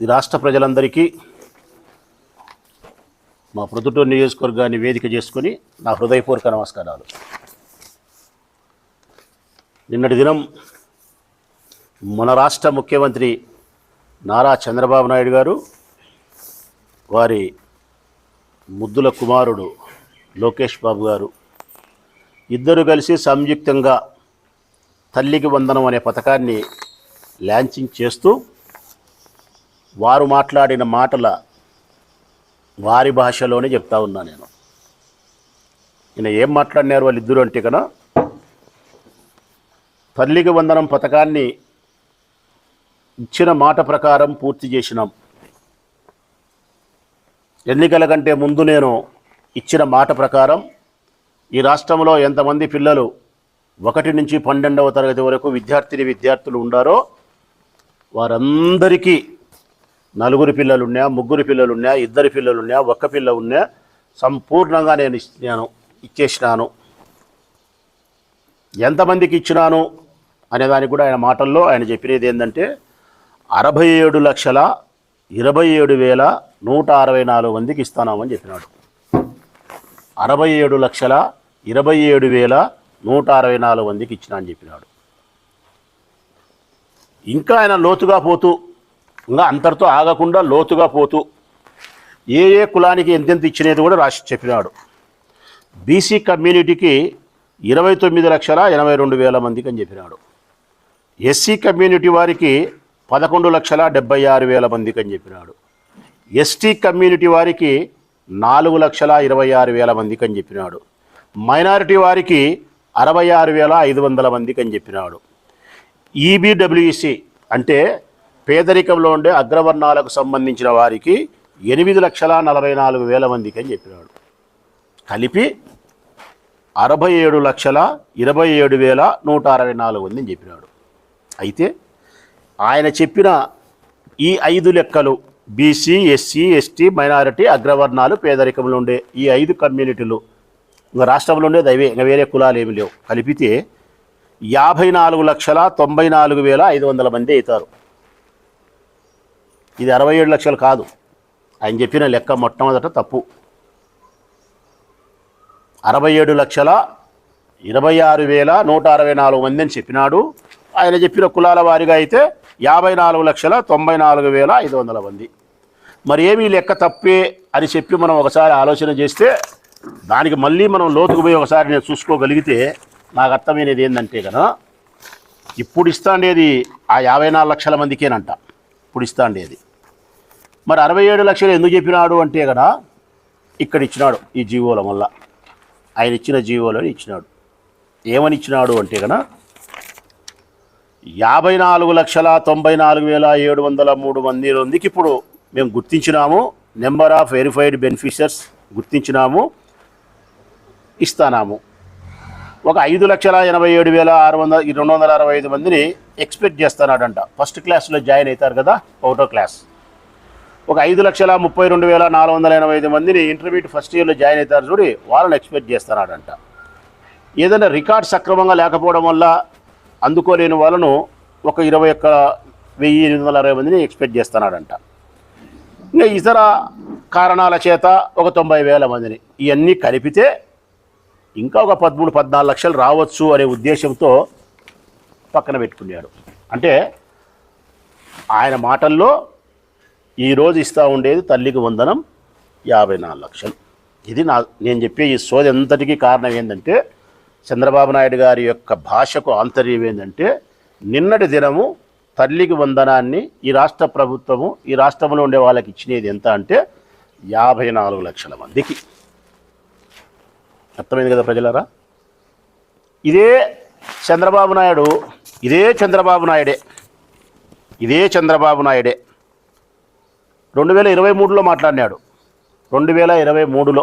ఈ రాష్ట్ర ప్రజలందరికీ మా ప్రొద్దుటూరు నియోజకవర్గాన్ని వేదిక చేసుకొని నా హృదయపూర్వక నమస్కారాలు. నిన్నటి దినం మన రాష్ట్ర ముఖ్యమంత్రి నారా చంద్రబాబు నాయుడు గారు వారి ముద్దుల కుమారుడు లోకేష్ బాబు గారు ఇద్దరు కలిసి సంయుక్తంగా తల్లికి వందనం అనే పథకాన్ని లాంచింగ్ చేస్తూ వారు మాట్లాడిన మాటల వారి భాషలోనే చెప్తా ఉన్నా నేను. ఈయన ఏం మాట్లాడినారు వాళ్ళిద్దరు అంటే కదా తల్లికి వందనం పథకాన్ని ఇచ్చిన మాట ప్రకారం పూర్తి చేసినాం. ఎన్నికల కంటే ముందు నేను ఇచ్చిన మాట ప్రకారం ఈ రాష్ట్రంలో ఎంతమంది పిల్లలు ఒకటి నుంచి పన్నెండవ తరగతి వరకు విద్యార్థిని విద్యార్థులు ఉండారో వారందరికీ నలుగురు పిల్లలున్నా ముగ్గురు పిల్లలున్నా ఇద్దరు పిల్లలున్నా ఒక్క పిల్ల ఉన్నా సంపూర్ణంగా నేను నేను ఇచ్చేసినాను. ఎంతమందికి ఇచ్చినాను అనేదానికి కూడా ఆయన మాటల్లో ఆయన చెప్పినది ఏంటంటే అరవై ఏడు లక్షల ఇరవై ఏడు వేల నూట అరవై నాలుగు మందికి ఇస్తానామని చెప్పినాడు. అరవై ఏడు లక్షల ఇరవై ఏడు వేల నూట అరవై నాలుగు మందికి ఇచ్చినా అని చెప్పినాడు. ఇంకా ఆయన లోతుగా పోతూ ఇంకా అంతటితో ఆగకుండా లోతుగా పోతూ ఏ ఏ కులానికి ఎంతెంత ఇచ్చినది కూడా రాసి చెప్పినాడు. బీసీ కమ్యూనిటీకి ఇరవై తొమ్మిది లక్షల ఎనభై రెండు వేల మందికి అని చెప్పినాడు. ఎస్సీ కమ్యూనిటీ వారికి పదకొండు లక్షల డెబ్బై ఆరు వేల మందికి అని చెప్పినాడు. ఎస్టీ కమ్యూనిటీ వారికి నాలుగు లక్షల ఇరవై ఆరు వేల మందికి అని చెప్పినాడు. మైనారిటీ వారికి అరవై ఆరు వేల ఐదు వందల మందికి అని చెప్పినాడు. ఈబీడబ్ల్యూసి అంటే పేదరికంలో ఉండే అగ్రవర్ణాలకు సంబంధించిన వారికి ఎనిమిది లక్షల నలభై నాలుగు వేల మందికి అని చెప్పినాడు. కలిపి అరవై ఏడు లక్షల ఇరవై ఏడు వేల నూట అరవై నాలుగు మంది అని చెప్పినాడు. అయితే ఆయన చెప్పిన ఈ ఐదు లెక్కలు బీసీ ఎస్సీ ఎస్టీ మైనారిటీ అగ్రవర్ణాలు పేదరికంలో ఉండే ఈ ఐదు కమ్యూనిటీలు ఇంకా రాష్ట్రంలో ఉండేది అవే ఇంకా వేరే కులాలు ఏమి లేవు. కలిపితే యాభై నాలుగు లక్షల తొంభై నాలుగు వేల ఐదు వందల మంది అవుతారు. ఇది అరవై ఏడు లక్షలు కాదు. ఆయన చెప్పిన లెక్క మొట్టమొదట తప్పు. అరవై ఏడు లక్షల ఇరవై ఆరు వేల నూట అరవై నాలుగు మంది అని చెప్పినాడు. ఆయన చెప్పిన కులాల వారిగా అయితే యాభై నాలుగు లక్షల తొంభై నాలుగు వేల ఐదు వందల మంది. మరి ఏమీ లెక్క తప్పే అని చెప్పి మనం ఒకసారి ఆలోచన చేస్తే దానికి మళ్ళీ మనం లోతుకు పోయి ఒకసారి నేను చూసుకోగలిగితే నాకు అర్థమైనది ఏంటంటే కదా ఇప్పుడు ఇస్తాండేది ఆ యాభై నాలుగు లక్షల మందికేనంట. ఇప్పుడు ఇస్తాండేది. మరి అరవై ఏడు లక్షలు ఎందుకు చెప్పినాడు అంటే కదా ఇక్కడ ఇచ్చినాడు ఈ జీవోల వల్ల. ఆయన ఇచ్చిన జీవోలని ఇచ్చినాడు. ఏమని ఇచ్చినాడు అంటే కదా యాభై నాలుగు లక్షల తొంభై నాలుగు వేల ఏడు వందల మూడు మంది మందికి ఇప్పుడు మేము గుర్తించినాము నెంబర్ ఆఫ్ వెరిఫైడ్ బెనిఫిషియర్స్ గుర్తించినాము ఇస్తానాము. ఒక ఐదు లక్షల ఎనభై ఏడు వేల ఆరు వందల రెండు వందల అరవై ఐదు మందిని ఎక్స్పెక్ట్ చేస్తున్నాడంట ఫస్ట్ క్లాస్లో జాయిన్ అవుతారు కదా ఒకటో క్లాస్. ఒక ఐదు లక్షల ముప్పై రెండు వేల నాలుగు వందల ఎనభై ఐదు మందిని ఇంటర్మీడియట్ ఫస్ట్ ఇయర్లో జాయిన్ అవుతారు చూడి వాళ్ళని ఎక్స్పెక్ట్ చేస్తున్నాడంట ఏదైనా రికార్డ్ సక్రమంగా లేకపోవడం వల్ల అందుకోలేని వాళ్ళను ఒక ఇరవై ఒక్క వెయ్యి ఎనిమిది వందల అరవై మందిని ఎక్స్పెక్ట్ చేస్తున్నాడంట ఇంకా ఇతర కారణాల చేత ఒక తొంభై వేల మందిని ఇవన్నీ కలిపితే ఇంకా ఒక పదమూడు పద్నాలుగు లక్షలు రావచ్చు అనే ఉద్దేశంతో పక్కన పెట్టుకున్నాడు. అంటే ఆయన మాటల్లో ఈరోజు ఇస్తూ ఉండేది తల్లికి వందనం యాభై నాలుగు లక్షలు. ఇది నా నేను చెప్పే ఈ సోది అంతటికీ కారణం ఏంటంటే చంద్రబాబు నాయుడు గారి యొక్క భాషకు ఆంతర్యం ఏంటంటే నిన్నటి దినము తల్లికి వందనాన్ని ఈ రాష్ట్ర ప్రభుత్వము ఈ రాష్ట్రంలో ఉండే వాళ్ళకి ఇచ్చినది ఎంత అంటే యాభై నాలుగు లక్షల మందికి. అర్థమైంది కదా ప్రజలరా? ఇదే చంద్రబాబు నాయుడు ఇదే చంద్రబాబు నాయుడే ఇదే చంద్రబాబు నాయుడే. రెండు వేల ఇరవై మూడులో మాట్లాడినాడు. రెండు వేల ఇరవై మూడులో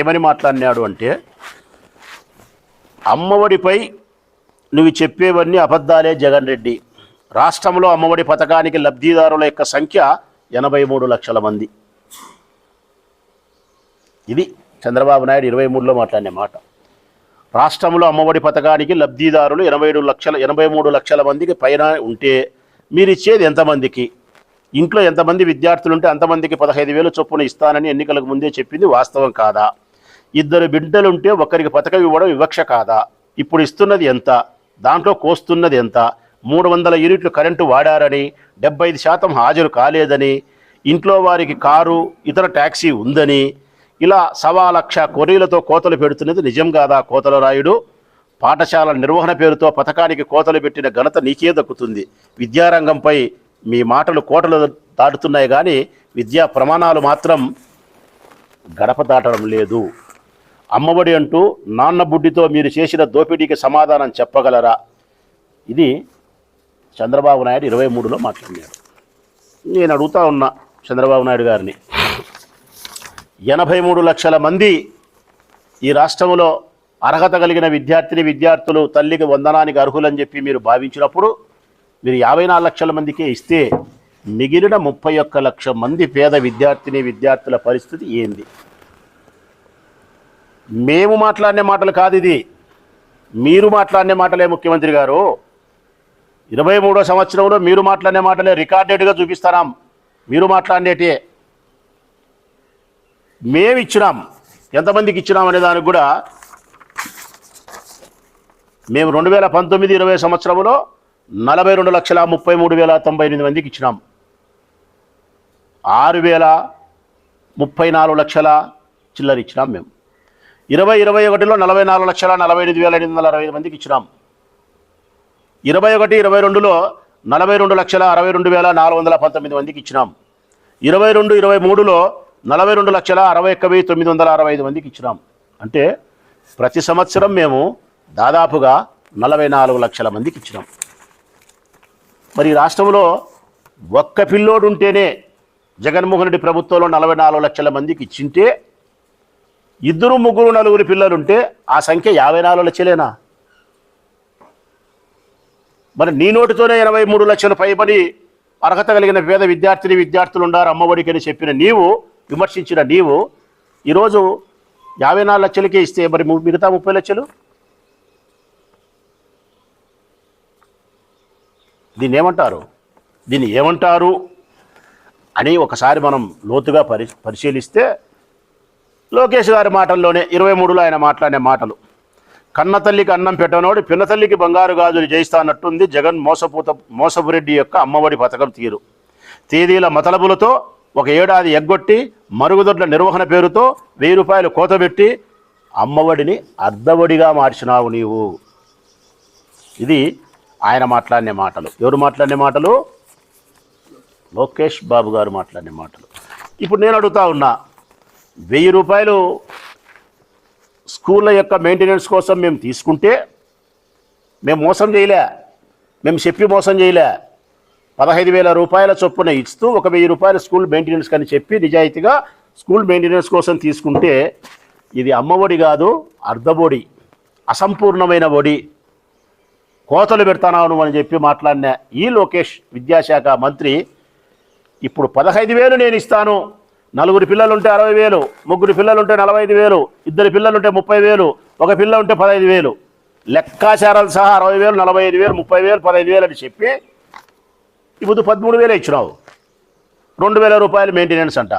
ఏమని మాట్లాడినాడు అంటే అమ్మఒడిపై నువ్వు చెప్పేవన్నీ అబద్ధాలే జగన్ రెడ్డి. రాష్ట్రంలో అమ్మఒడి పథకానికి లబ్ధిదారుల యొక్క సంఖ్య ఎనభై మూడు లక్షల మంది. ఇది చంద్రబాబు నాయుడు ఇరవై మూడులో మాట్లాడిన మాట. రాష్ట్రంలో అమ్మఒడి పథకానికి లబ్ధిదారులు ఎనభై ఏడు లక్షల ఎనభై మూడు లక్షల మందికి పైన ఉంటే మీరు ఇచ్చేది ఎంతమందికి? ఇంట్లో ఎంతమంది విద్యార్థులు ఉంటే అంతమందికి పదహైదు వేలు చొప్పున ఇస్తానని ఎన్నికలకు ముందే చెప్పింది వాస్తవం కాదా? ఇద్దరు బిడ్డలుంటే ఒకరికి పథకం ఇవ్వడం వివక్ష కాదా? ఇప్పుడు ఇస్తున్నది ఎంత? దాంట్లో కోస్తున్నది ఎంత? మూడు వందల యూనిట్లు కరెంటు వాడారని డెబ్బై ఐదు శాతం హాజరు కాలేదని ఇంట్లో వారికి కారు ఇతర ట్యాక్సీ ఉందని ఇలా సవా లక్ష కొరీలతో కోతలు పెడుతున్నది నిజం కాదా కోతల రాయుడు? పాఠశాల నిర్వహణ పేరుతో పథకానికి కోతలు పెట్టిన ఘనత నీకే దక్కుతుంది. విద్యారంగంపై మీ మాటలు కోటలు దాటుతున్నాయి కానీ విద్యా ప్రమాణాలు మాత్రం గడప దాటడం లేదు. అమ్మఒడి అంటూ నాన్న బుడ్డితో మీరు చేసిన దోపిడీకి సమాధానం చెప్పగలరా? ఇది చంద్రబాబు నాయుడు ఇరవై మూడులో మాట్లాడాడు నేను అడుగుతా ఉన్నా చంద్రబాబు నాయుడు గారిని. ఎనభై మూడు లక్షల మంది ఈ రాష్ట్రంలో అర్హత కలిగిన విద్యార్థిని విద్యార్థులు తల్లికి వందనానికి అర్హులని చెప్పి మీరు భావించినప్పుడు మీరు యాభై నాలుగు లక్షల మందికే ఇస్తే మిగిలిన ముప్పై ఒక్క లక్ష మంది పేద విద్యార్థిని విద్యార్థుల పరిస్థితి ఏంది? మేము మాట్లాడిన మాటలు కాదు ఇది. మీరు మాట్లాడిన మాటలే ముఖ్యమంత్రి గారు. ఇరవై మూడో సంవత్సరంలో మీరు మాట్లాడిన మాటలే రికార్డెడ్గా చూపిస్తారాం. మీరు మాట్లాడేటే మేము ఇచ్చినాం. ఎంతమందికి ఇచ్చినాం అనే దానికి కూడా మేము రెండు వేల పంతొమ్మిది ఇరవై సంవత్సరంలో నలభై రెండు లక్షల ముప్పై మూడు వేల తొంభై ఎనిమిది మందికి ఇచ్చినాం. ఆరు వేల ముప్పై నాలుగు లక్షల చిల్లర ఇచ్చినాం మేము. ఇరవై ఇరవై ఒకటిలో నలభై నాలుగు లక్షల నలభై ఎనిమిది వేల ఎనిమిది వందల అరవై ఐదు మందికి ఇచ్చినాం. ఇరవై ఒకటి ఇరవై రెండులో నలభై రెండు లక్షల అరవై రెండు వేల నాలుగు వందల పంతొమ్మిది మందికి ఇచ్చినాం. ఇరవై రెండు ఇరవై మూడులో నలభై రెండు లక్షల అరవై ఒక్క వెయ్యి తొమ్మిది వందల అరవై ఐదు మందికి ఇచ్చినాం. అంటే ప్రతి సంవత్సరం మేము దాదాపుగా నలభై నాలుగు లక్షల మందికి ఇచ్చినాం. మరి రాష్ట్రంలో ఒక్క పిల్లోడు ఉంటేనే జగన్మోహన్ రెడ్డి ప్రభుత్వంలో నలభై నాలుగు లక్షల మందికి ఇచ్చింటే ఇద్దరు ముగ్గురు నలుగురు పిల్లలుంటే ఆ సంఖ్య యాభై నాలుగు లక్షలేనా? మరి నీ నోటితోనే ఎనభై మూడు లక్షల పైబడి అర్హత కలిగిన పేద విద్యార్థిని విద్యార్థులు ఉండారు అమ్మఒడికి అని చెప్పిన నీవు విమర్శించిన నీవు ఈరోజు యాభై నాలుగు లక్షలకే ఇస్తే మరి మిగతా ముప్పై లక్షలు? దీన్ని ఏమంటారు దీన్ని ఏమంటారు అని ఒకసారి మనం లోతుగా పరి పరిశీలిస్తే లోకేష్ గారి మాటల్లోనే ఇరవై మూడులో ఆయన మాట్లాడే మాటలు. కన్న తల్లికి అన్నం పెట్టనోడు పిన్న తల్లికి బంగారు గాజులు చేయిస్తానట్టుంది జగన్ మోసపూత మోసపురెడ్డి యొక్క అమ్మఒడి పథకం తీరు. తేదీల మతలబులతో ఒక ఏడాది ఎగ్గొట్టి మరుగుదొడ్ల నిర్వహణ పేరుతో వెయ్యి రూపాయలు కోతబెట్టి అమ్మఒడిని అర్ధవడిగా మార్చినావు నీవు. ఇది ఆయన మాట్లాడిన మాటలు. ఎవరు మాట్లాడిన మాటలు? లోకేష్ బాబు గారు మాట్లాడిన మాటలు. ఇప్పుడు నేను అడుగుతా ఉన్నా వెయ్యి రూపాయలు స్కూళ్ళ యొక్క మెయింటెనెన్స్ కోసం మేము తీసుకుంటే మేము మోసం చేయలే. మేము చెప్పి మోసం చేయలే. పదహైదు వేల రూపాయల చొప్పున ఇస్తూ ఒక వెయ్యి రూపాయల స్కూల్ మెయింటెనెన్స్ అని చెప్పి నిజాయితీగా స్కూల్ మెయింటెనెన్స్ కోసం తీసుకుంటే ఇది అమ్మఒడి కాదు అర్ధబొడి అసంపూర్ణమైన ఒడి. కోతలు పెడతాను అని చెప్పి మాట్లాడిన ఈ లోకేష్ విద్యాశాఖ మంత్రి ఇప్పుడు పదహైదు వేలు నేను ఇస్తాను. నలుగురు పిల్లలు ఉంటే అరవై వేలు ముగ్గురు పిల్లలు ఉంటే నలభై ఐదు వేలు ఇద్దరు పిల్లలు ఉంటే ముప్పై వేలు ఒక పిల్ల ఉంటే పదహైదు వేలు. లెక్కాచారాలు సహా అరవై వేలు నలభై ఐదు వేలు ముప్పై వేలు పదహైదు వేలు అని చెప్పి ఇప్పుడు పదమూడు వేలు ఇచ్చినావు. రెండు వేల రూపాయలు మెయింటెనెన్స్ అంట.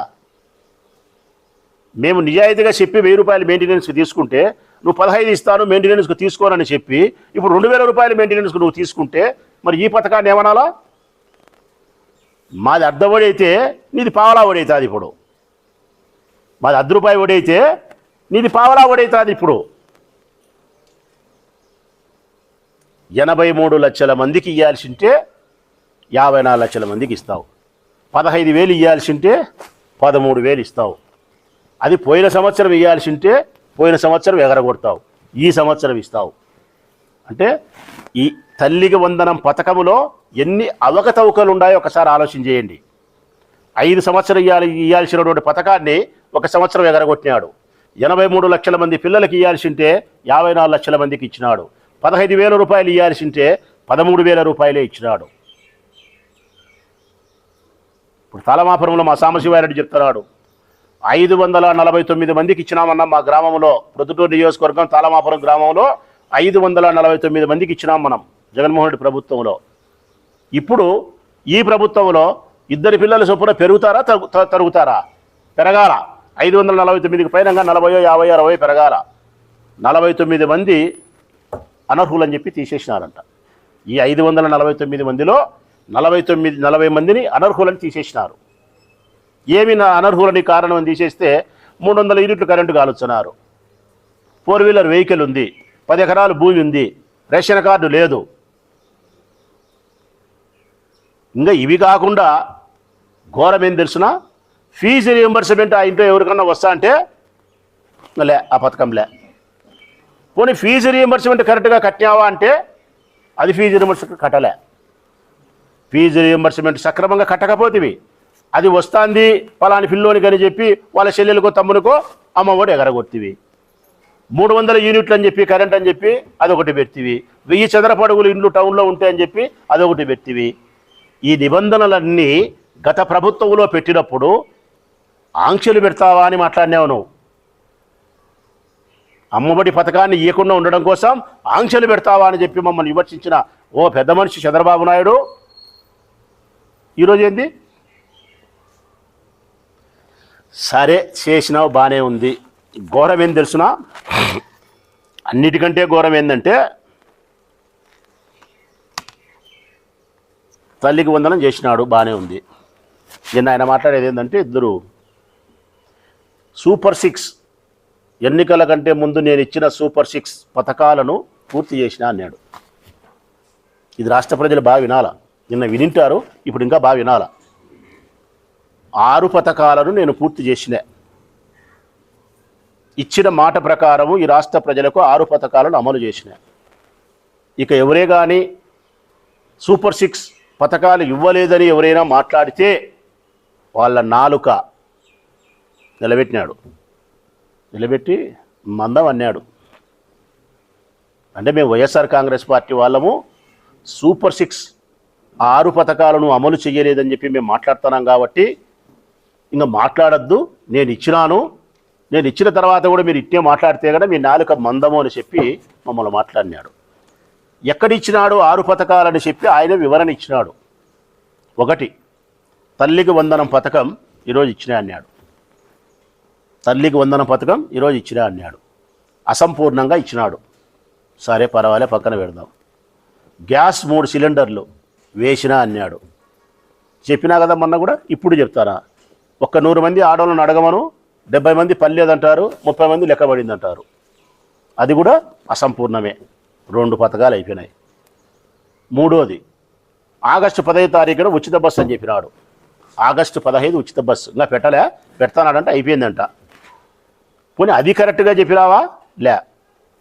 మేము నిజాయితీగా చెప్పి వెయ్యి రూపాయలు మెయింటెనెన్స్ తీసుకుంటే నువ్వు పదహైదు ఇస్తాను మెయింటెనెన్స్కి తీసుకోనని చెప్పి ఇప్పుడు రెండు వేల రూపాయలు మెయింటెనెన్స్కి నువ్వు తీసుకుంటే మరి ఈ పథకాన్ని ఏమనాలా? మాది అర్ధ ఒడైతే అయితే నీది పావలా ఒడైతుంది అవుతుంది ఇప్పుడు. మాది అర్ధ రూపాయి ఒడైతే అయితే నీది పావలా ఒడైతుంది అవుతుంది ఇప్పుడు. ఎనభై మూడు లక్షల మందికి ఇవ్వాల్సి ఉంటే యాభై నాలుగు లక్షల మందికి ఇస్తావు. పదహైదు వేలు ఇవ్వాల్సి ఉంటే పదమూడు వేలు ఇస్తావు. అది పోయిన సంవత్సరం ఇవ్వాల్సి ఉంటే పోయిన సంవత్సరం ఎగరగొడతావు ఈ సంవత్సరం ఇస్తావు. అంటే ఈ తల్లికి వందనం పథకములో ఎన్ని అవకతవకలు ఉన్నాయో ఒకసారి ఆలోచన చేయండి. ఐదు సంవత్సరం ఇవ్వాలి ఇవ్వాల్సినటువంటి పథకాన్ని ఒక సంవత్సరం ఎగరగొట్టినాడు. ఎనభై మూడు లక్షల మంది పిల్లలకి ఇవ్వాల్సి ఉంటే యాభై నాలుగు లక్షల మందికి ఇచ్చినాడు. పదహైదు వేల రూపాయలు ఇవ్వాల్సి ఉంటే పదమూడు వేల రూపాయలే ఇచ్చినాడు. ఇప్పుడు తాళమాపురంలో మా సాంబశివారెడ్డి చెప్తున్నాడు ఐదు వందల నలభై తొమ్మిది మందికి ఇచ్చినామన్న మా గ్రామంలో ప్రొద్దుటూరు నియోజకవర్గం తాళమాపురం గ్రామంలో ఐదు వందల నలభై తొమ్మిది మందికి ఇచ్చినాం మనం జగన్మోహన్ రెడ్డి ప్రభుత్వంలో. ఇప్పుడు ఈ ప్రభుత్వంలో ఇద్దరు పిల్లల చొప్పున పెరుగుతారా తగ్గు తరుగుతారా? పెరగాల? ఐదు వందల నలభై తొమ్మిదికి పైన నలభయో యాభై అరవై పెరగాల. నలభై తొమ్మిది మంది అనర్హులని చెప్పి తీసేసినారంట. ఈ ఐదు వందల నలభై తొమ్మిది మందిలో నలభై తొమ్మిది నలభై మందిని అనర్హులని తీసేసినారు. ఏమి నా అనర్హులని కారణం అని తీసేస్తే మూడు వందల యూనిట్లు కరెంటు కాలుస్తున్నారు ఫోర్ వీలర్ వెహికల్ ఉంది పది ఎకరాలు భూమి ఉంది రేషన్ కార్డు లేదు. ఇంకా ఇవి కాకుండా ఘోరం ఏం తెలుసునా? ఫీజు రియంబర్స్మెంట్ ఆ ఇంట్లో ఎవరికన్నా వస్తా అంటే లే ఆ పథకం లే. పోనీ ఫీజు రియంబర్స్మెంట్ కరెక్ట్గా కట్టావా అంటే అది ఫీజు రియంబర్స్మెంట్ కట్టలే. ఫీజు రియంబర్స్మెంట్ సక్రమంగా కట్టకపోతేవి అది వస్తాంది పలాని పిల్లోనికి అని చెప్పి వాళ్ళ చెల్లెలకో తమ్మునికో అమ్మఒడి ఎగరగొత్తివి మూడు వందల యూనిట్లు అని చెప్పి కరెంట్ అని చెప్పి అదొకటి పెట్టివి. వెయ్యి చదరపడుగులు ఇండ్లు టౌన్లో ఉంటాయని చెప్పి అదొకటి పెట్టివి. ఈ నిబంధనలన్నీ గత ప్రభుత్వంలో పెట్టినప్పుడు ఆంక్షలు పెడతావా అని మాట్లాడినావు నువ్వు. అమ్మఒడి పథకాన్ని ఇవ్వకుండా ఉండడం కోసం ఆంక్షలు పెడతావా అని చెప్పి మమ్మల్ని విమర్శించిన ఓ పెద్ద మనిషి చంద్రబాబు నాయుడు. ఈరోజు ఏంది? సరే చేసినావు బాగానే ఉంది. ఘోరం ఏం తెలుసునా? అన్నిటికంటే ఘోరం ఏంటంటే తల్లికి వందనం చేసినాడు బాగానే ఉంది. నిన్న ఆయన మాట్లాడేది ఏంటంటే ఇద్దరు సూపర్ సిక్స్ ఎన్నికల కంటే ముందు నేను ఇచ్చిన సూపర్ సిక్స్ పథకాలను పూర్తి చేసిన అన్నాడు. ఇది రాష్ట్ర ప్రజలు బాగా వినాలా? నిన్న వినింటారు ఇప్పుడు ఇంకా బాగా వినాలా? ఆరు పథకాలను నేను పూర్తి చేసిన. ఇచ్చిన మాట ప్రకారము ఈ రాష్ట్ర ప్రజలకు ఆరు పథకాలను అమలు చేసిన. ఇక ఎవరే కానీ సూపర్ సిక్స్ పథకాలు ఇవ్వలేదని ఎవరైనా మాట్లాడితే వాళ్ళ నాలుక నిలబెట్టినాడు. నిలబెట్టి మందం అన్నాడు. అంటే మేము వైఎస్ఆర్ కాంగ్రెస్ పార్టీ వాళ్ళము సూపర్ సిక్స్ ఆరు పథకాలను అమలు చేయలేదని చెప్పి మేము మాట్లాడుతున్నాం కాబట్టి ఇంకా మాట్లాడద్దు నేను ఇచ్చినాను. నేను ఇచ్చిన తర్వాత కూడా మీరు ఇట్టే మాట్లాడితే కదా మీ నాలుక మందము అని చెప్పి మమ్మల్ని మాట్లాడినాడు. ఎక్కడిచ్చినాడు ఆరు పథకాలని చెప్పి ఆయన వివరణ ఇచ్చినాడు. ఒకటి తల్లికి వందనం పథకం ఈరోజు ఇచ్చినా అన్నాడు. తల్లికి వందనం పథకం ఈరోజు ఇచ్చినా అన్నాడు. అసంపూర్ణంగా ఇచ్చినాడు. సరే పర్వాలే పక్కన పెడదాం. గ్యాస్ మూడు సిలిండర్లు వేసినా అన్నాడు. చెప్పినా కదా మొన్న కూడా ఇప్పుడు చెప్తారా? ఒక్క నూరు మంది ఆడవాళ్ళని అడగమను డెబ్బై మంది పర్లేదంటారు ముప్పై మంది లెక్కబడింది అంటారు అది కూడా అసంపూర్ణమే. రెండు పథకాలు అయిపోయినాయి. మూడోది ఆగస్టు పదహైదు తారీఖున ఉచిత బస్సు అని చెప్పినాడు ఆగస్టు పదహైదు ఉచిత బస్సు. ఇంకా పెట్టలే? పెడతానాడంటే అయిపోయిందంట. పోనీ అది కరెక్ట్గా చెప్పినావా లే.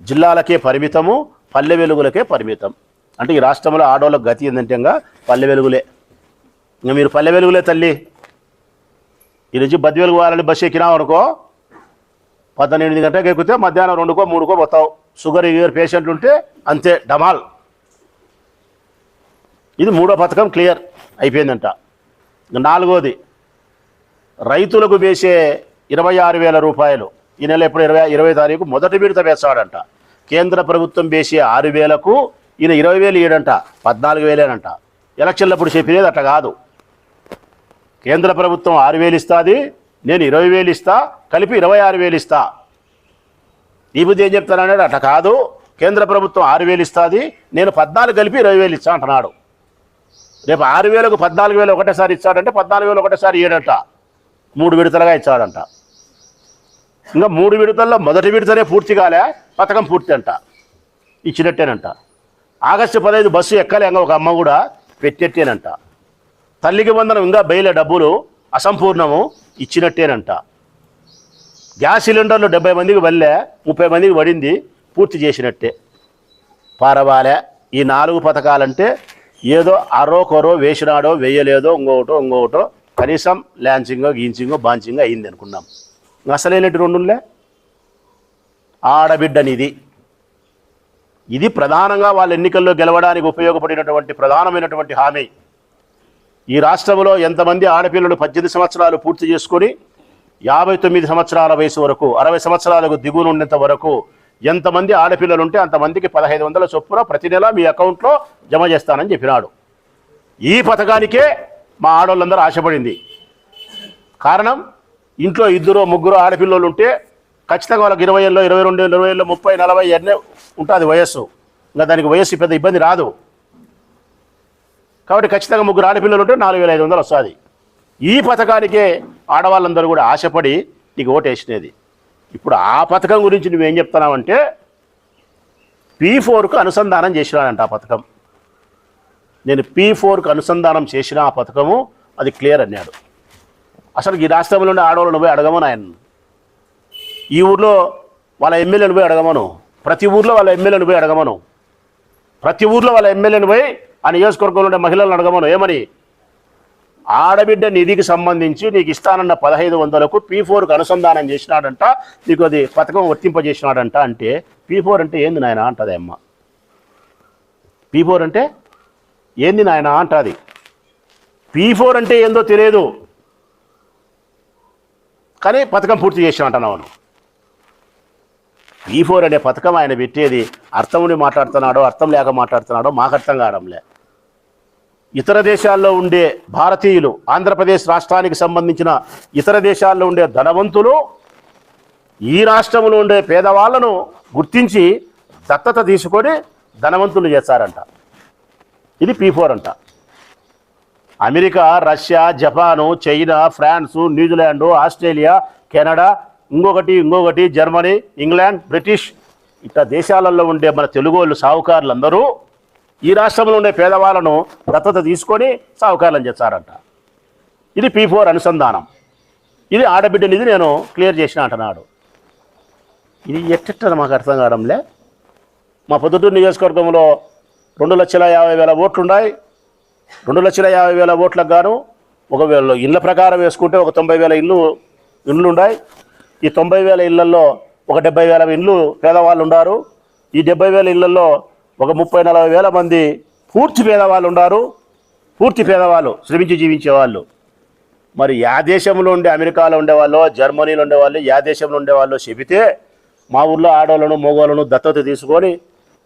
జిల్లాలకే పరిమితము పల్లె వెలుగులకే పరిమితం. అంటే ఈ రాష్ట్రంలో ఆడవాళ్ళకి గతి ఏంటంటే ఇంకా పల్లె వెలుగులే. ఇంకా మీరు పల్లె వెలుగులే తల్లి. ఈ నుంచి బద్వేలు పోవాలని బస్సు ఎక్కినావు అనుకో పద్దెనిమిది గంటలకు ఎక్కితే మధ్యాహ్నం రెండుకో మూడుకో పోతావు. షుగర్ ఇయర్ పేషెంట్లు ఉంటే అంతే డమాల్ ఇది మూడో పథకం క్లియర్ అయిపోయిందంట. నాలుగోది రైతులకు వేసే ఇరవై ఆరు వేల రూపాయలు ఈ నెల ఎప్పుడు ఇరవై ఇరవై తారీఖు మొదటి విడత వేస్తాడంట. కేంద్ర ప్రభుత్వం వేసే ఆరు వేలకు ఈయన ఇరవై వేలు ఇయ్యడంట పద్నాలుగు వేలేనంట. ఎలక్షన్లప్పుడు చెప్పినది అట్లా కాదు. కేంద్ర ప్రభుత్వం ఆరు వేలు ఇస్తుంది నేను ఇరవై వేలు ఇస్తా కలిపి ఇరవై ఆరు వేలు ఇస్తా. ఈ బుద్ధి ఏం చెప్తానన్నాడు? అట్లా కాదు. కేంద్ర ప్రభుత్వం ఆరు వేలు ఇస్తుంది నేను పద్నాలుగు కలిపి ఇరవై వేలు ఇస్తా అంటున్నాడు. రేపు ఆరు వేలకు పద్నాలుగు వేలు ఒకటేసారి ఇచ్చాడంటే పద్నాలుగు వేలు ఒకటేసారి ఇయ్యడంట మూడు విడతలుగా ఇచ్చాడంట ఇంకా మూడు విడతల్లో మొదటి విడతనే పూర్తి కాలే పథకం పూర్తి అంట. ఇచ్చినట్టేనంట. ఆగస్టు పదహైదు బస్సు ఎక్కలేక ఒక అమ్మ కూడా పెట్టేట్టేనంట. తల్లికి వందనం ఇంకా బయలే డబ్బులు. అసంపూర్ణము. ఇచ్చినట్టేనంట. గ్యాస్ సిలిండర్లు డెబ్బై మందికి వెళ్ళే ముప్పై మందికి పడింది పూర్తి చేసినట్టే. పారవాలే. ఈ నాలుగు పథకాలంటే ఏదో అరో కొరో వేసినాడో వేయలేదో ఇంకొకటో ఇంకొకటో కనీసం ల్యాన్సింగో గీన్సింగో బాంచింగో అయింది అనుకున్నాం. అసలేనట్టు రెండులే? ఆడబిడ్డనిది ఇది ప్రధానంగా వాళ్ళ ఎన్నికల్లో గెలవడానికి ఉపయోగపడినటువంటి ప్రధానమైనటువంటి హామీ. ఈ రాష్ట్రంలో ఎంతమంది ఆడపిల్లలు పద్దెనిమిది సంవత్సరాలు పూర్తి చేసుకొని యాభై తొమ్మిది సంవత్సరాల వయసు వరకు అరవై సంవత్సరాలకు దిగువన ఉండేంత వరకు ఎంతమంది ఆడపిల్లలు ఉంటే అంతమందికి పదహైదు వందల చొప్పున ప్రతి నెల మీ అకౌంట్లో జమ చేస్తానని చెప్పినాడు. ఈ పథకానికే మా ఆడవాళ్ళందరూ ఆశపడింది. కారణం ఇంట్లో ఇద్దరు ముగ్గురు ఆడపిల్లలు ఉంటే ఖచ్చితంగా వాళ్ళకి ఇరవై ఏళ్ళు ఇరవై రెండు ఇరవై ఏళ్ళు ముప్పై నలభై అన్నీ ఉంటుంది వయస్సు. ఇంకా దానికి వయస్సు పెద్ద ఇబ్బంది రాదు. కాబట్టి ఖచ్చితంగా ముగ్గురు ఆడపిల్లలు ఉంటే నాలుగు వేల ఐదు వందలు వస్తుంది. ఈ పథకానికే ఆడవాళ్ళందరూ కూడా ఆశపడి నీకు ఓటేసినది ఇప్పుడు ఆ పథకం గురించి నువ్వేం చెప్తున్నావంటే పీ ఫోర్కు అనుసంధానం చేసినానంట ఆ పథకం. నేను పీ ఫోర్కు అనుసంధానం చేసిన ఆ పథకము అది క్లియర్ అన్నాడు. అసలు ఈ రాష్ట్రంలో ఉండే ఆడవాళ్ళను పోయి అడగమని ఆయన ఈ ఊర్లో వాళ్ళ ఎమ్మెల్యేను పోయి అడగమను? ప్రతి ఊర్లో వాళ్ళ ఎమ్మెల్యేను పోయి అడగమను? ప్రతి ఊర్లో వాళ్ళ ఎమ్మెల్యేను పోయి ఆ నియోజకవర్గంలో ఉండే మహిళలను అడగమను. ఏమని? ఆడబిడ్డ నిధికి సంబంధించి నీకు ఇస్తానన్న పదహైదు వందలకు పీ ఫోర్కు అనుసంధానం చేసినాడంట నీకు అది పథకం వర్తింపజేసినాడంట అంటే పీ ఫోర్ అంటే ఏంది నాయన అంటది అమ్మ. పీ ఫోర్ అంటే ఏంది నాయన అంటది. పీ ఫోర్ అంటే ఏందో తెలియదు. కానీ పథకం పూర్తి చేసిన అవును పీ ఫోర్ అనే పథకం ఆయన పెట్టేది అర్థముని మాట్లాడుతున్నాడో అర్థం లేక మాట్లాడుతున్నాడో మాకు అర్థం కావడంలే. ఇతర దేశాల్లో ఉండే భారతీయులు ఆంధ్రప్రదేశ్ రాష్ట్రానికి సంబంధించిన ఇతర దేశాల్లో ఉండే ధనవంతులు ఈ రాష్ట్రంలో ఉండే పేదవాళ్ళను గుర్తించి దత్తత తీసుకొని ధనవంతులు చేస్తారంట. ఇది పీ ఫోర్ అంట. America Russia Japan China France New Zealand Australia Canada ఇంకొకటి ఇంకొకటి జర్మనీ ఇంగ్లాండ్ బ్రిటిష్ ఇట్లా దేశాలలో ఉండే మన తెలుగు వాళ్ళు సాహుకారులందరూ ఈ రాష్ట్రంలో ఉండే పేదవాళ్ళను దత్తత తీసుకొని సాహుకారం చేస్తారంట. ఇది పీ ఫోర్ అనుసంధానం. ఇది ఆడబిడ్డ నిధి నేను క్లియర్ చేసిన అంటున్నాడు. ఇది ఎట్టెట్ట మాకు అర్థం కావడంలే? మా పొద్దుటూరు నియోజకవర్గంలో రెండు లక్షల యాభై వేల ఓట్లున్నాయి. రెండు లక్షల యాభై వేల ఓట్లకు గాను ఒకవేళ ఇళ్ళ ప్రకారం వేసుకుంటే ఒక తొంభై వేల ఇల్లు ఇళ్ళు ఉన్నాయి ఈ తొంభై వేల ఇళ్ళలో ఒక డెబ్బై వేల ఇళ్ళు పేదవాళ్ళు ఉన్నారు. ఈ డెబ్బై వేల ఇళ్ళలో ఒక ముప్పై నలభై వేల మంది పూర్తి పేదవాళ్ళు ఉన్నారు పూర్తి పేదవాళ్ళు శ్రమించి జీవించే వాళ్ళు. మరి యా దేశంలో ఉండే అమెరికాలో ఉండేవాళ్ళు జర్మనీలో ఉండేవాళ్ళు యా దేశంలో ఉండేవాళ్ళు చెబితే మా ఊర్లో ఆడవాళ్ళను మగవాళ్ళను దత్తత తీసుకొని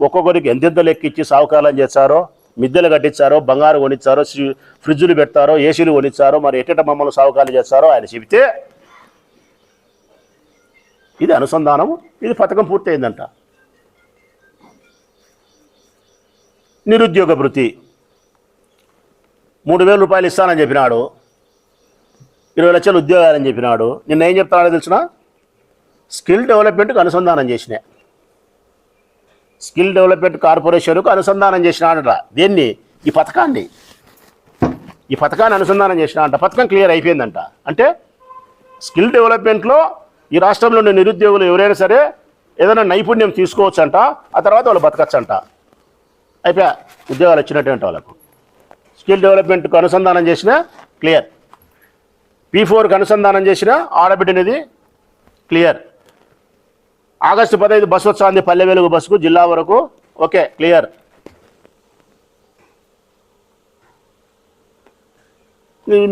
ఒక్కొక్కరికి ఎంతెంత లెక్కిచ్చి సావుకారం చేస్తారో మిద్దెలు కట్టించారో బంగారు కొనిచ్చారో శ్రీ- ఫ్రిడ్జులు పెడతారో ఏసీలు కొనిచ్చారో మరి ఎట్టట మమ్మల్ని సావుకాలు చేస్తారో ఆయన చెబితే ఇది అనుసంధానం ఇది పథకం పూర్తయిందంట. నిరుద్యోగ భృతి. మూడు వేల రూపాయలు ఇస్తానని చెప్పినాడు. ఇరవై లక్షలు ఉద్యోగాలని చెప్పినాడు. నిన్న ఏం చెప్తానో తెలిసిన? స్కిల్ డెవలప్మెంట్కి అనుసంధానం చేసిన. స్కిల్ డెవలప్మెంట్ కార్పొరేషన్కు అనుసంధానం చేసినాడట. దేన్ని? ఈ పథకాన్ని. ఈ పథకాన్ని అనుసంధానం చేసినాడంట. పథకం క్లియర్ అయిపోయిందంట. అంటే స్కిల్ డెవలప్మెంట్లో ఈ రాష్ట్రంలో ఉండే నిరుద్యోగులు ఎవరైనా సరే ఏదైనా నైపుణ్యం తీసుకోవచ్చంట. ఆ తర్వాత వాళ్ళు బతకచ్చంట. అయిపోయా ఉద్యోగాలు వచ్చినటువంటి వాళ్ళకు. స్కిల్ డెవలప్మెంట్కు అనుసంధానం చేసిన క్లియర్. పీ ఫోర్కి అనుసంధానం చేసిన ఆడబిడ్డనిది క్లియర్. ఆగస్టు పదహైదు బస్సు వస్తుంది పల్లె వెలుగు బస్సుకు జిల్లా వరకు ఓకే క్లియర్.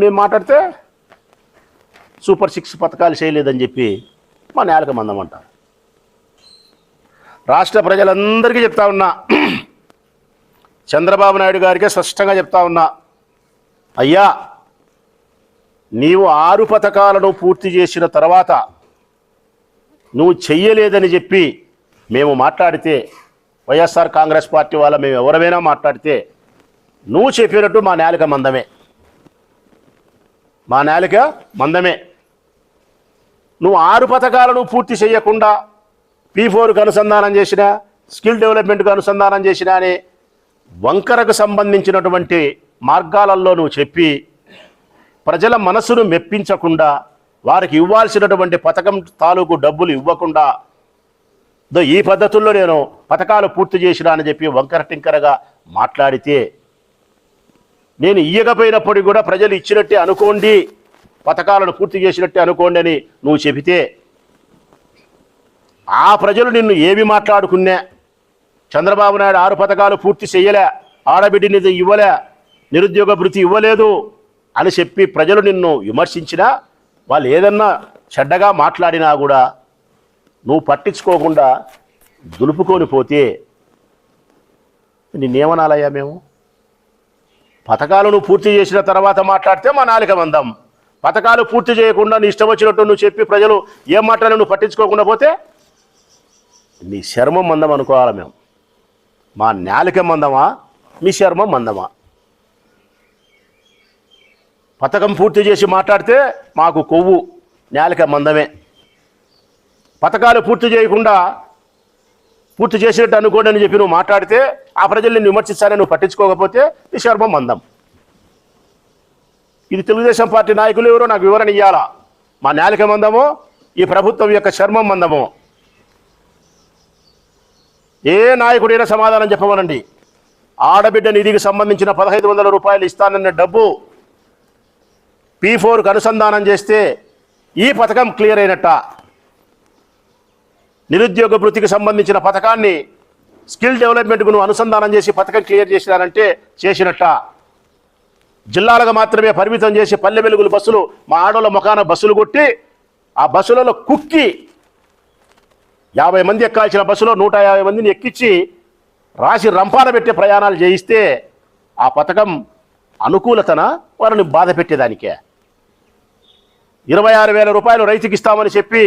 మేము మాట్లాడితే సూపర్ సిక్స్ పథకాలు చేయలేదని చెప్పి మా నేలకు మందమంట రాష్ట్ర ప్రజలందరికీ చెప్తా ఉన్నా చంద్రబాబు నాయుడు గారికే స్పష్టంగా చెప్తా ఉన్నా. అయ్యా నీవు ఆరు పథకాలను పూర్తి చేసిన తర్వాత నువ్వు చెయ్యలేదని చెప్పి మేము మాట్లాడితే వైఎస్ఆర్ కాంగ్రెస్ పార్టీ వాళ్ళ మేము ఎవరమైనా మాట్లాడితే నువ్వు చెప్పినట్టు మా నేలిక మందమే. మా నేలిక మందమే. నువ్వు ఆరు పథకాలను పూర్తి చేయకుండా పీ ఫోర్కు అనుసంధానం చేసిన స్కిల్ డెవలప్మెంట్కు అనుసంధానం చేసినా అని వంకరకు సంబంధించినటువంటి మార్గాలలోనూ నువ్వు చెప్పి ప్రజల మనసును మెప్పించకుండా వారికి ఇవ్వాల్సినటువంటి పథకం తాలూకు డబ్బులు ఇవ్వకుండా ఈ పద్ధతుల్లో నేను పథకాలు పూర్తి చేసినా అని చెప్పి వంకర టింకరగా మాట్లాడితే నేను ఇయ్యకపోయినప్పటికీ కూడా ప్రజలు ఇచ్చినట్టే అనుకోండి పథకాలను పూర్తి చేసినట్టే అనుకోండి అని నువ్వు చెబితే ఆ ప్రజలు నిన్ను ఏమి మాట్లాడుకున్నా చంద్రబాబు నాయుడు ఆరు పథకాలు పూర్తి చేయలే ఆడబిడ్డ నిధి ఇవ్వలే. నిరుద్యోగ భృతి ఇవ్వలేదు అని చెప్పి ప్రజలు నిన్ను విమర్శించినా వాళ్ళు ఏదన్నా చెడ్డగా మాట్లాడినా కూడా నువ్వు పట్టించుకోకుండా దులుపుకొని పోతే నిన్నేమనాలయ్యా మేము? పథకాలు నువ్వు పూర్తి చేసిన తర్వాత మాట్లాడితే మా నాలిక మందం. పథకాలు పూర్తి చేయకుండా నీ ఇష్టం వచ్చినట్టు నువ్వు చెప్పి ప్రజలు ఏం మాట్లాడినా నువ్వు పట్టించుకోకుండా పోతే నీ శర్మం మందం అనుకోవాలి మేము? మా నాలిక మందమా? మీ శర్మం మందమా? పథకం పూర్తి చేసి మాట్లాడితే మాకు కొవ్వు నాలిక మందమే. పథకాలు పూర్తి చేయకుండా పూర్తి చేసినట్టు అనుకోండి అని చెప్పి నువ్వు మాట్లాడితే ఆ ప్రజల్ని నిన్ను విమర్శిస్తానని నువ్వు పట్టించుకోకపోతే నీ శర్మం మందం. ఇది తెలుగుదేశం పార్టీ నాయకులు ఎవరో నాకు వివరణ ఇవ్వాలా మా నాలిక మందమో ఈ ప్రభుత్వం యొక్క చర్మం మందమో? ఏ నాయకుడైనా సమాధానం చెప్పమనండి. ఆడబిడ్డ నిధికి సంబంధించిన పదహైదు వందల రూపాయలు ఇస్తానన్న డబ్బు పీ ఫోర్కు అనుసంధానం చేస్తే ఈ పథకం క్లియర్ అయినట్ట. నిరుద్యోగ వృత్తికి సంబంధించిన పథకాన్ని స్కిల్ డెవలప్మెంట్కు నువ్వు అనుసంధానం చేసి పథకం క్లియర్ చేసినారంటే చేసినట్ట. జిల్లాలకు మాత్రమే పరిమితం చేసి పల్లె వెలుగులు బస్సులు మా ఆడోళ్ళ ముఖాన బస్సులు కొట్టి ఆ బస్సులలో కుక్కి యాభై మంది ఎక్కాల్సిన బస్సులో నూట యాభై మందిని ఎక్కించి రాసి రంపాన పెట్టే ప్రయాణాలు చేయిస్తే ఆ పథకం అనుకూలతన? వారిని బాధ పెట్టేదానికే. ఇరవై ఆరు వేల రూపాయలు రైతుకి ఇస్తామని చెప్పి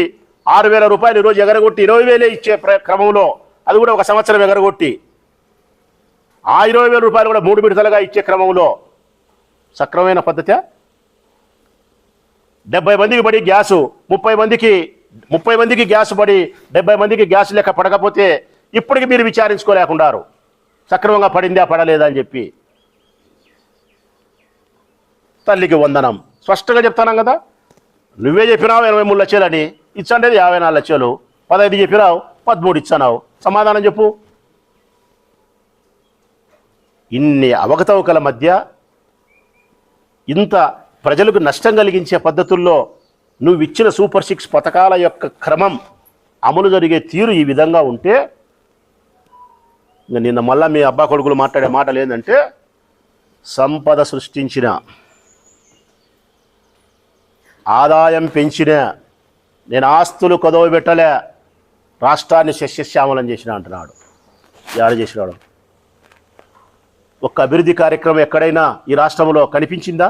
ఆరు వేల రూపాయలు ఈరోజు ఎగరగొట్టి ఇరవై వేలే ఇచ్చే ప్ర- క్రమంలో అది కూడా ఒక సంవత్సరం ఎగరగొట్టి ఆ ఇరవై వేల రూపాయలు కూడా మూడు విడతలుగా ఇచ్చే క్రమంలో సక్రమమైన పద్ధతి? డెబ్బై మందికి పడి గ్యాసు ముప్పై మందికి ముప్పై మందికి గ్యాస్ పడి డెబ్బై మందికి గ్యాస్ లెక్క పడకపోతే ఇప్పటికి మీరు విచారించుకోలేకున్నారు సక్రమంగా పడిందా పడలేదా అని చెప్పి. తల్లికి వందనం. స్పష్టంగా చెప్తాను కదా? నువ్వే చెప్పినావు ఎనభై మూడు లక్షలని ఇచ్చండేది యాభై నాలుగు లక్షలు. పదహైదు చెప్పినావు పదమూడు ఇచ్చానావు సమాధానం చెప్పు. ఇన్ని అవకతవకల మధ్య ఇంత ప్రజలకు నష్టం కలిగించే పద్ధతుల్లో నువ్వు ఇచ్చిన సూపర్ సిక్స్ పథకాల యొక్క క్రమం అమలు జరిగే తీరు ఈ విధంగా ఉంటే నిన్న మళ్ళా మీ అబ్బా కొడుకులు మాట్లాడే మాటలు ఏంటంటే సంపద సృష్టించిన ఆదాయం పెంచిన నేను ఆస్తులు కొదవ పెట్టలే రాష్ట్రాన్ని శస్యశ్యామలం చేసిన అంటున్నాడు. యాడ చేసినాడు? ఒక్క అభివృద్ధి కార్యక్రమం ఎక్కడైనా ఈ రాష్ట్రంలో కనిపించిందా?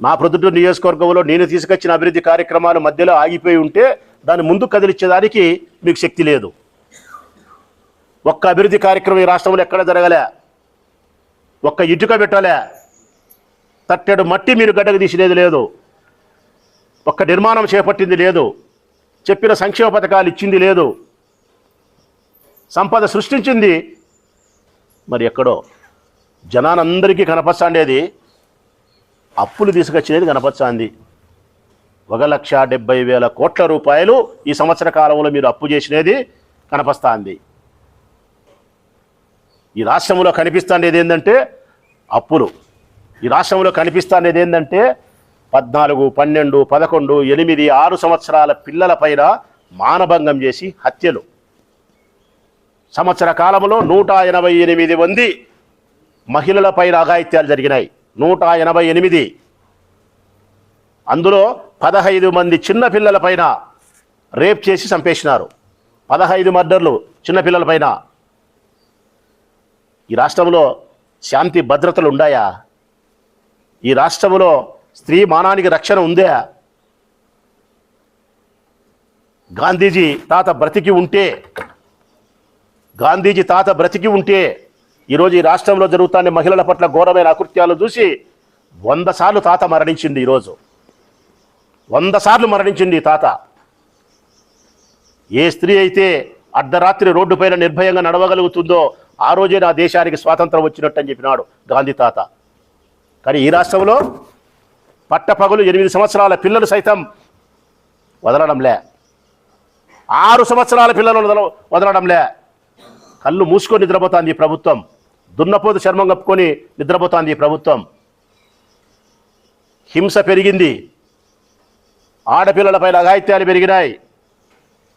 మా ప్రొద్దుటూరు నియోజకవర్గంలో నేను తీసుకొచ్చిన అభివృద్ధి కార్యక్రమాలు మధ్యలో ఆగిపోయి ఉంటే దాన్ని ముందు కదిలిచ్చేదానికి మీకు శక్తి లేదు. ఒక్క అభివృద్ధి కార్యక్రమం ఈ రాష్ట్రంలో ఎక్కడ జరగలే? ఒక్క ఇటుక పెట్టలే. తట్టెడు మట్టి మీరు గడ్డకు తీసినది లేదు. ఒక్క నిర్మాణం చేపట్టింది లేదు. చెప్పిన సంక్షేమ పథకాలు ఇచ్చింది లేదు. సంపద సృష్టించింది. మరి ఎక్కడో జనానందరికీ కనపచ్చాండేది అప్పులు తీసుకొచ్చినది కనపచ్చాంది ఒక లక్ష డెబ్బై వేల కోట్ల రూపాయలు ఈ సంవత్సర కాలంలో మీరు అప్పు చేసినది కనపస్తాంది ఈ రాష్ట్రంలో కనిపిస్తాండేది ఏంటంటే అప్పులు. ఈ రాష్ట్రంలో కనిపిస్తాండేది ఏంటంటే పద్నాలుగు పన్నెండు పదకొండు ఎనిమిది ఆరు సంవత్సరాల పిల్లల పైన మానభంగం చేసి హత్యలు. సంవత్సర కాలంలో నూట ఎనభై ఎనిమిది మంది మహిళల పైన అఘాయిత్యాలు జరిగినాయి. నూట ఎనభై ఎనిమిది. అందులో పదహైదు మంది చిన్నపిల్లల పైన రేప్ చేసి చంపేసినారు. పదహైదు మర్డర్లు చిన్నపిల్లల పైన. ఈ రాష్ట్రంలో శాంతి భద్రతలు ఉన్నాయా ఈ రాష్ట్రంలో స్త్రీ మానానికి రక్షణ ఉందా? గాంధీజీ తాత బ్రతికి ఉంటే గాంధీజీ తాత బ్రతికి ఉంటే ఈరోజు ఈ రాష్ట్రంలో జరుగుతున్న మహిళల పట్ల ఘోరమైన అకృత్యాలు చూసి వంద సార్లు తాత మరణించింది ఈరోజు వంద సార్లు మరణించింది ఈ తాత. ఏ స్త్రీ అయితే అర్ధరాత్రి రోడ్డుపైన నిర్భయంగా నడవగలుగుతుందో ఆ రోజే నా దేశానికి స్వాతంత్రం వచ్చినట్టు అని చెప్పినాడు గాంధీ తాత. కానీ ఈ రాష్ట్రంలో పట్టపగలు ఎనిమిది సంవత్సరాల పిల్లలు సైతం వదలడంలే. ఆరు సంవత్సరాల పిల్లలు వదల వదలడంలే. కళ్ళు మూసుకొని నిద్రపోతుంది ప్రభుత్వం. దున్నపోతు చర్మం కప్పుకొని నిద్రపోతోంది ఈ ప్రభుత్వం. హింస పెరిగింది. ఆడపిల్లలపైన అఘాయిత్యాలు పెరిగినాయి.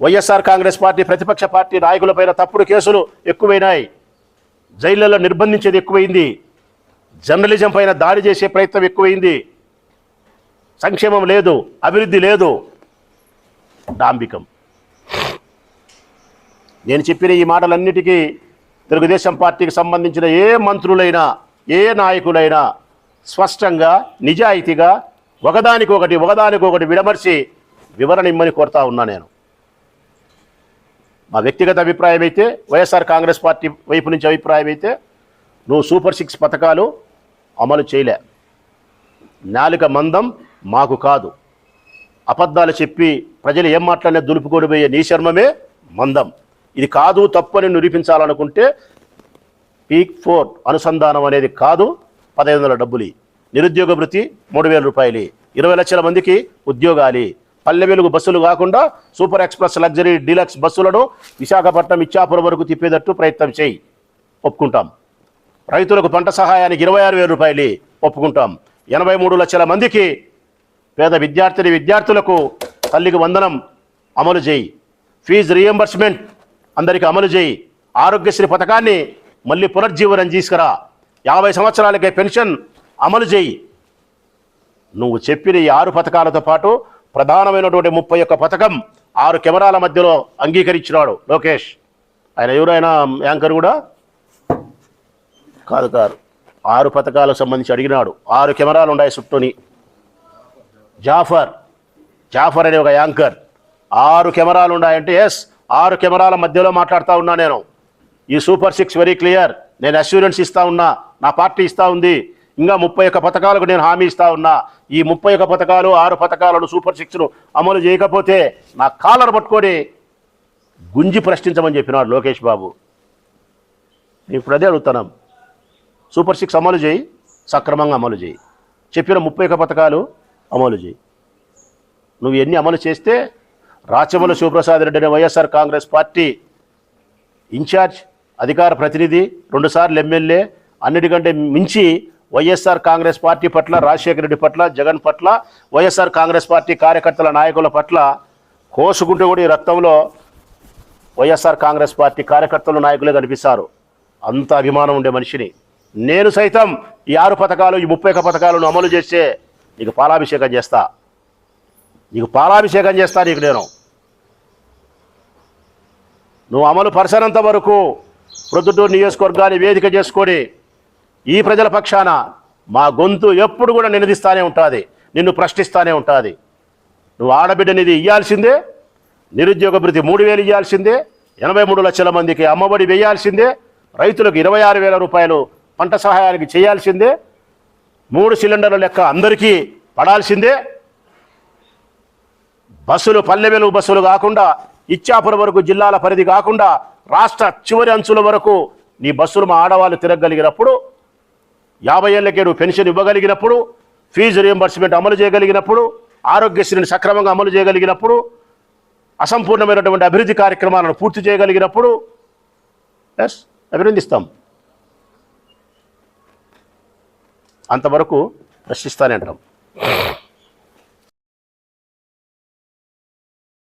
వైఎస్ఆర్ కాంగ్రెస్ పార్టీ ప్రతిపక్ష పార్టీ నాయకులపైన తప్పుడు కేసులు ఎక్కువైనాయి. జైళ్ళలో నిర్బంధించేది ఎక్కువైంది. జర్నలిజం పైన దాడి చేసే ప్రయత్నం ఎక్కువైంది. సంక్షేమం లేదు అభివృద్ధి లేదు. డాంబికం. నేను చెప్పిన ఈ మాటలన్నిటికీ తెలుగుదేశం పార్టీకి సంబంధించిన ఏ మంత్రులైనా ఏ నాయకులైనా స్పష్టంగా నిజాయితీగా ఒకదానికొకటి ఒకదానికొకటి విడమర్చి వివరణ ఇమ్మని కోరుతా ఉన్నా నేను. మా వ్యక్తిగత అభిప్రాయం అయితే వైఎస్ఆర్ కాంగ్రెస్ పార్టీ వైపు నుంచి అభిప్రాయం అయితే నువ్వు సూపర్ సిక్స్ పథకాలు అమలు చేయలే. నాలుక మందం మాకు కాదు. అబద్ధాలు చెప్పి ప్రజలు ఏం మాట్లాడినా దులుపుకొని పోయే నీ శర్మమే మందం. ఇది కాదు తప్పు అని నిరూపించాలనుకుంటే పీక్ ఫోర్ అనుసంధానం అనేది కాదు పదహైదు వందల డబ్బులు. నిరుద్యోగ వృత్తి మూడు వేల రూపాయలు. ఇరవై లక్షల మందికి ఉద్యోగాలు. పల్లె వెలుగు బస్సులు కాకుండా సూపర్ ఎక్స్ప్రెస్ లగ్జరీ డీలక్స్ బస్సులను విశాఖపట్నం ఇచ్చాపురం వరకు తిప్పేటట్టు ప్రయత్నం చేయి. ఒప్పుకుంటాం. రైతులకు పంట సహాయానికి ఇరవై ఆరు వేల రూపాయలు. ఒప్పుకుంటాం. ఎనభై మూడు లక్షల మందికి పేద విద్యార్థిని విద్యార్థులకు తల్లికి వందనం అమలు చేయి. ఫీజు రియంబర్స్మెంట్ అందరికీ అమలు చేయి. ఆరోగ్యశ్రీ పథకాన్ని మళ్ళీ పునర్జీవనం తీసుకురా. యాభై సంవత్సరాలకే పెన్షన్ అమలు చేయి. నువ్వు చెప్పిన ఈ ఆరు పథకాలతో పాటు ప్రధానమైనటువంటి ముప్పై ఒక్క పథకం ఆరు కెమెరాల మధ్యలో అంగీకరించినాడు లోకేష్. ఆయన ఎవరైనా యాంకర్ కూడా? కాదు కాదు. ఆరు పథకాలకు సంబంధించి అడిగినాడు. ఆరు కెమెరాలు ఉన్నాయి చుట్టూని జాఫర్. జాఫర్ అనే ఒక యాంకర్. ఆరు కెమెరాలు ఉన్నాయంటే ఎస్ ఆరు కెమెరాల మధ్యలో మాట్లాడుతూ ఉన్నా నేను. ఈ సూపర్ సిక్స్ వెరీ క్లియర్. నేను అష్యూరెన్స్ ఇస్తా ఉన్నా నా పార్టీ ఇస్తా ఉంది. ఇంకా ముప్పై ఒక్క పథకాలకు నేను హామీ ఇస్తా ఉన్నా. ఈ ముప్పై ఒక్క పథకాలు ఆరు పథకాలను సూపర్ సిక్స్ను అమలు చేయకపోతే నా కాలర్ పట్టుకొని గుంజి ప్రశ్నించమని చెప్పినాడు లోకేష్ బాబు. నేను ఇప్పుడు అదే అడుగుతున్నాం సూపర్ సిక్స్ అమలు చేయి సక్రమంగా అమలు చేయి. చెప్పిన ముప్పై ఒక్క పథకాలు అమలు చేయి. నువ్వు ఎన్ని అమలు చేస్తే రాచమల శివప్రసాద్ రెడ్డి అనే వైఎస్ఆర్ కాంగ్రెస్ పార్టీ ఇన్ఛార్జ్ అధికార ప్రతినిధి రెండుసార్లు ఎమ్మెల్యే అన్నిటికంటే మించి వైఎస్ఆర్ కాంగ్రెస్ పార్టీ పట్ల రాజశేఖర రెడ్డి పట్ల జగన్ పట్ల వైఎస్ఆర్ కాంగ్రెస్ పార్టీ కార్యకర్తల నాయకుల పట్ల కోసుకుంటూ కూడా ఈ రక్తంలో వైఎస్ఆర్ కాంగ్రెస్ పార్టీ కార్యకర్తలు నాయకులే కనిపిస్తారు. అంత అభిమానం ఉండే మనిషిని. నేను సైతం ఈ ఆరు పథకాలు ఈ ముప్పై పథకాలను అమలు చేస్తే నీకు పాలాభిషేకం చేస్తా. నీకు పాలాభిషేకం చేస్తా నీకు నేను. నువ్వు అమలు పరచనంత వరకు ప్రొద్దుటూరు నియోజకవర్గాన్ని వేదిక చేసుకొని ఈ ప్రజల పక్షాన మా గొంతు ఎప్పుడు కూడా నినదిస్తానే ఉంటుంది నిన్ను ప్రశ్నిస్తానే ఉంటుంది. నువ్వు ఆడబిడ్డనిది ఇయ్యాల్సిందే నిరుద్యోగ భృతి మూడు వేలు ఇవ్వాల్సిందే ఎనభై మూడు లక్షల మందికి అమ్మఒడి వేయాల్సిందే రైతులకు ఇరవై ఆరు వేల రూపాయలు పంట సహాయానికి చేయాల్సిందే మూడు సిలిండర్ల లెక్క అందరికీ పడాల్సిందే. బస్సులు పల్లె వెలుగు బస్సులు కాకుండా ఇచ్చాపురం వరకు జిల్లాల పరిధి కాకుండా రాష్ట్ర చివరి అంచుల వరకు నీ బస్సులు మా ఆడవాళ్ళు తిరగలిగినప్పుడు యాభై ఏళ్ళకే నువ్వు పెన్షన్ ఇవ్వగలిగినప్పుడు ఫీజు రియంబర్స్మెంట్ అమలు చేయగలిగినప్పుడు ఆరోగ్యశ్రీని సక్రమంగా అమలు చేయగలిగినప్పుడు అసంపూర్ణమైనటువంటి అభివృద్ధి కార్యక్రమాలను పూర్తి చేయగలిగినప్పుడు ఎస్ అభినందిస్తాం. అంతవరకు ప్రశ్నిస్తానే అంటాం.